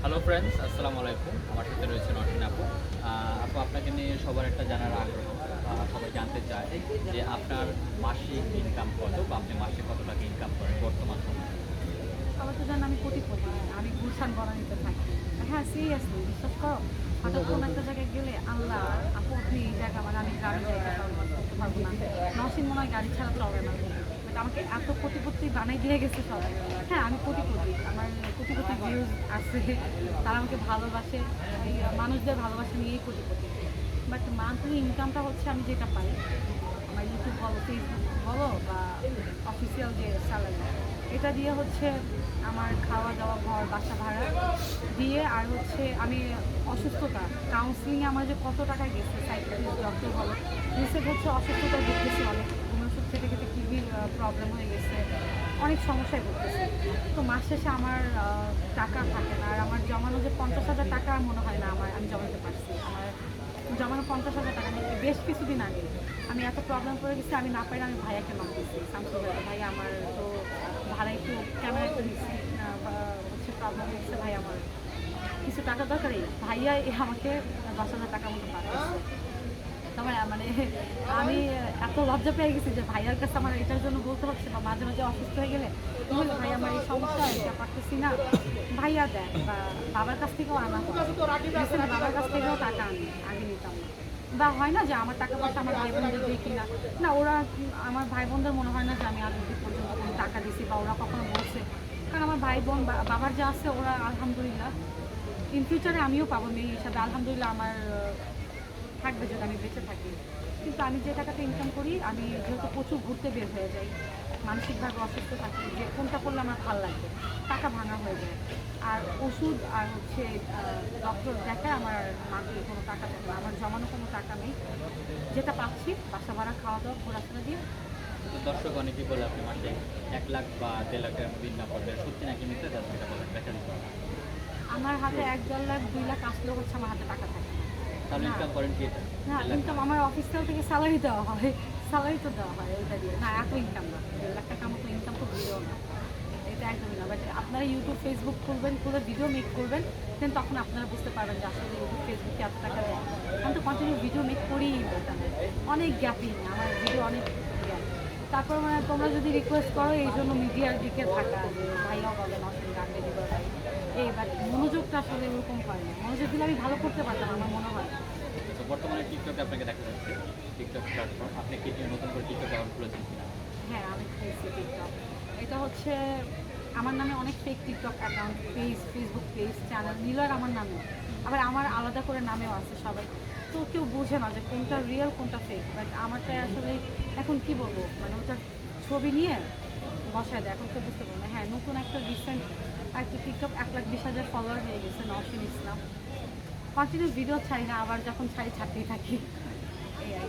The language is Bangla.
হ্যালো ফ্রেন্ডস আসসালামু আলাইকুম। আমার সাথে রয়েছে নটিন আপু। আপু, আপনাকে নিয়ে সবার একটা জানার আগ্রহ সবাই জানতে চায় যে আপনার মাসিক ইনকাম কত বা আপনি মাসে কত টাকা ইনকাম করেন বর্তমান সময়ে? আমার তো জানেন আমি কোটিপতি, আমি গুলশান বনানিতে থাকি। হ্যাঁ সিরিয়াসলি বিশ্বাস করো, হঠাৎ কোনো একটা জায়গায় গেলে, আল্লাহ, আপু, আপনি এই জায়গা মানে আমি গাড়ি জায়গা করতে পারব না। নসিন মনে হয় গাড়ি ছাড়া চলে না। আমাকে এত কোটিপতি বানাই দিয়ে গেছে সবাই হ্যাঁ আমি কোটিপতি, আমার কোটিপতি ভিউজ আছে, তারা আমাকে ভালোবাসে মানুষদের ভালোবাসা নিয়েই কোটিপতি। বাট মান্থলি ইনকামটা হচ্ছে আমি যেটা পাই, আমার ইউটিউব বলো ফেসবুক বলো, বা অফিসিয়াল যে স্যালারি এটা দিয়ে হচ্ছে আমার খাওয়া দাওয়া ঘর, বাসা ভাড়া দিয়ে আর হচ্ছে আমি অসুস্থতা কাউন্সিলিংয়ে আমার যে কত টাকা গেছে সাইকেলিস্ট ডক্টর বলো রিসেন্ট হচ্ছে অসুস্থতা ভুগতেছি অনেক। খেতে খেতে কিডনির প্রবলেম হয়ে গেছে। অনেক সমস্যায় পড়তেছে তো মাস শেষে আমার টাকা থাকে না। আর আমার জমানো যে পঞ্চাশ হাজার টাকা মনে হয় না আমার, আমি জমাতে পারছি আমার জমানো পঞ্চাশ হাজার টাকা নিয়ে বেশ কিছুদিন আগে আমি এত প্রবলেম করে গেছি, আমি না পারি আমি ভাইয়াকে নক দিচ্ছি শামসুল ভাই আমার তো ভাড়া একটু ক্যামেরা একটু দিচ্ছি বা হচ্ছে প্রবলেম হচ্ছে ভাই আমার। কিছু টাকা দরকারই? ভাইয়া আমাকে দশ হাজার টাকার মতো পাঠাচ্ছে তবে মানে আমি এত লজ্জা পেয়ে গেছি যে ভাইয়ার কাছে আমার এটার জন্য বলতে হচ্ছে বা মাঝে মাঝে অসুস্থ হয়ে গেলে, ভাই আমার এই সমস্যা, এটা পারতেছি না। ভাইয়া দেয় বা বাবার কাছ থেকেও আনা হয় বাবার কাছ থেকেও টাকা আনি, আগে নিতাম না। বা হয় না যে আমার টাকা পয়সা আমার ভাই বোনদের দিই কিনা। না, ওরা, আমার ভাই বোনদের মনে হয় না যে আমি আজ অব্দি পর্যন্ত কোনো টাকা দিছি বা ওরা কখনো বলছে। কারণ আমার ভাই বোন বাবার যা আছে ওরা আলহামদুলিল্লাহ ইন ফিউচারে আমিও পাবো, মেয়ে হিসাবে। আলহামদুলিল্লাহ আমার থাকবে যদি আমি বেঁচে থাকি। কিন্তু আমি যে টাকাটা ইনকাম করি আমি যেহেতু প্রচুর ঘুরতে বের হয়ে যাই মানসিকভাবে অসুস্থ থাকি যে কোনটা করলে আমার ভালো লাগবে টাকা ভাঙা হয়ে যায়। আর ওষুধ আর হচ্ছে ডক্টর দেখায় আমার মাকে কোনো টাকা না আমার জমানো কোনো টাকা নেই। যেটা পাচ্ছি বাসা ভাড়া খাওয়া দাওয়া ঘোরাফেরা দিয়ে। দর্শক অনেকেই বলে আপনি মাসে এক লাখ বা দেড় লাখ টাকার মতো ইনকাম করবেন সত্যি নাকি মিথ্যা? যাচ্ছে এটা বলেন ব্যাখ্যা আমার হাতে এক দেড় লাখ দুই লাখ আসলেও হচ্ছে আমার হাতে টাকা থাকে। তাহলে ইনকাম করেন কি এটা? না ইনকাম আমার অফিসিয়াল থেকে স্যালারি দেওয়া হয়। স্যালারি তো দেওয়া হয় ওইটা দিয়ে। না এত ইনকাম না। দেড় লাখ টাকার মতো ইনকাম তো ভিডিও না। এটা একদমই না। বাট আপনারা ইউটিউব ফেসবুক খুলবেন খুলে ভিডিও মেক করবেন দেন তখন আপনারা বুঝতে পারবেন যে আসলে ইউটিউব ফেসবুকে এত টাকা দেয়। আমি তো কন্টিনিউ ভিডিও মেক করিই বলতে অনেক গ্যাপিং আমার ভিডিও অনেক গ্যাপ তারপর মানে তোমরা যদি রিকোয়েস্ট করো এই জন্য মিডিয়ার দিকে থাকা। যে ভাইয়াও বলেন ভাই এই বাট মনোযোগটা আসলে এরকম হয় না। মনোযোগ দিলে আমি ভালো করতে পারতাম আমার মনে হয়। তো বর্তমানে টিকটকে আপনাকে দেখা যাচ্ছে। টিকটক প্ল্যাটফর্ম আপনি কি নতুন করে টিকটক অ্যাকাউন্ট খুলেছেন হ্যাঁ আমি খেয়েছি টিকটক এটা হচ্ছে আমার নামে অনেক fake TikTok account page Facebook page channel নীলার আমার নামে। আবার আমার আলাদা করে নামেও আছে সবাই। তো কেউ বোঝে না যে কোনটা রিয়েল কোনটা ফেক বাট আমারটাই আসলে এখন কি বলব? মানে ওটার ছবি নিয়ে বসায় দেয়। এখন তো বুঝতে পারব না। হ্যাঁ নতুন একটা রিসেন্ট একটা টিকটক এক লাখ বিশ হাজার ফলোয়ার হয়ে গেছে নসিন ইসলাম কন্টিনিউ ভিডিও ছাড়ি না, আবার যখন ছাড়ি ছাড়তেই থাকি। এই আর।